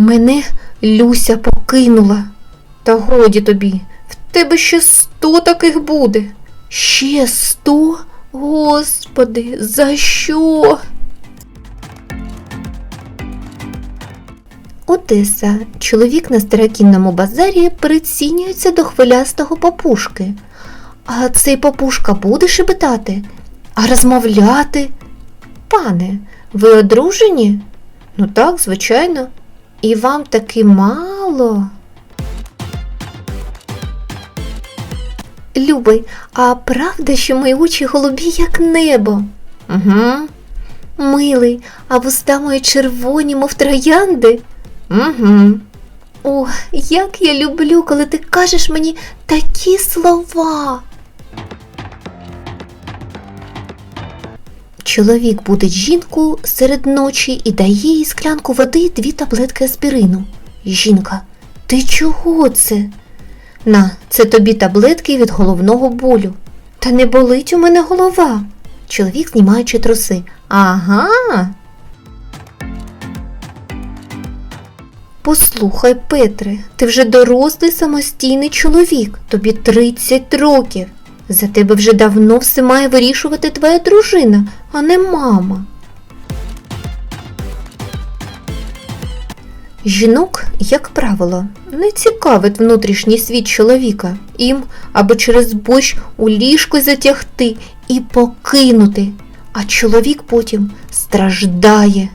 Мене Люся покинула. Та годі тобі, в тебе ще сто таких буде. Ще сто? Господи, за що? Одеса. Чоловік на старокінному базарі прицінюється до хвилястого папушки. А цей папушка буде шепетати? А розмовляти? Пане, ви одружені? Ну так, звичайно. І вам таки мало. Любий, а правда, що мої очі голубі, як небо? Угу. Милий, а вуста мої червоні, мов троянди? Угу. О, як я люблю, коли ти кажеш мені такі слова. Чоловік будить жінку серед ночі і дає їй склянку води і дві таблетки аспірину. Жінка, ти чого це? На, це тобі таблетки від головного болю. Та не болить у мене голова. Чоловік знімаючи труси. Ага. Послухай, Петре, ти вже дорослий самостійний чоловік, тобі 30 років. За тебе вже давно все має вирішувати твоя дружина, а не мама. Жінок, як правило, не цікавить внутрішній світ чоловіка, їм або через борщ у ліжко затягти і покинути, а чоловік потім страждає.